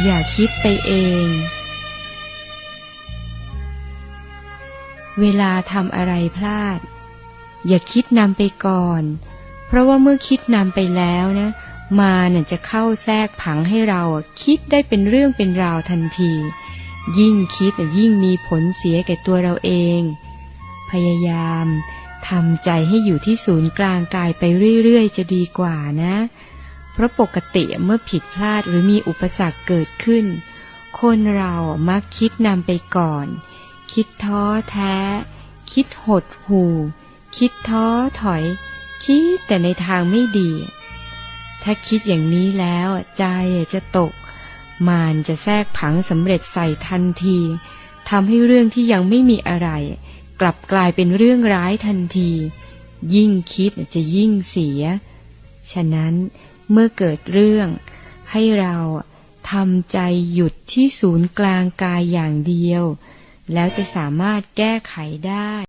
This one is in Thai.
อย่าคิดไปเอง เวลาทำอะไรพลาด อย่าคิดนำไปก่อน เพราะว่าเมื่อคิดนำไปแล้วนะ มาเนี่ยจะเข้าแทรกผังให้เราคิดได้เป็นเรื่องเป็นราวทันที ยิ่งคิดยิ่งมีผลเสียแก่ตัวเราเอง พยายามทำใจให้อยู่ที่ศูนย์กลางกายไปเรื่อยๆ จะดีกว่านะ เพราะปกติเมื่อผิดพลาดหรือมีอุปสรรคเกิดขึ้น คนเรามักคิดนำไปก่อน คิดท้อแท้ คิดหดหู่คิดท้อถอย คิดแต่ในทางไม่ดี ถ้าคิดอย่างนี้แล้วใจจะตก มารจะแทรกผังสำเร็จใส่ทันทีทำให้เรื่องที่ยังไม่มีอะไร กลับกลายเป็นเรื่องร้ายทันที ยิ่งคิดจะยิ่งเสีย ฉะนั้น เมื่อเกิดเรื่อง ให้เราทำใจหยุดที่ศูนย์กลางกายอย่างเดียว แล้วจะสามารถแก้ไขได้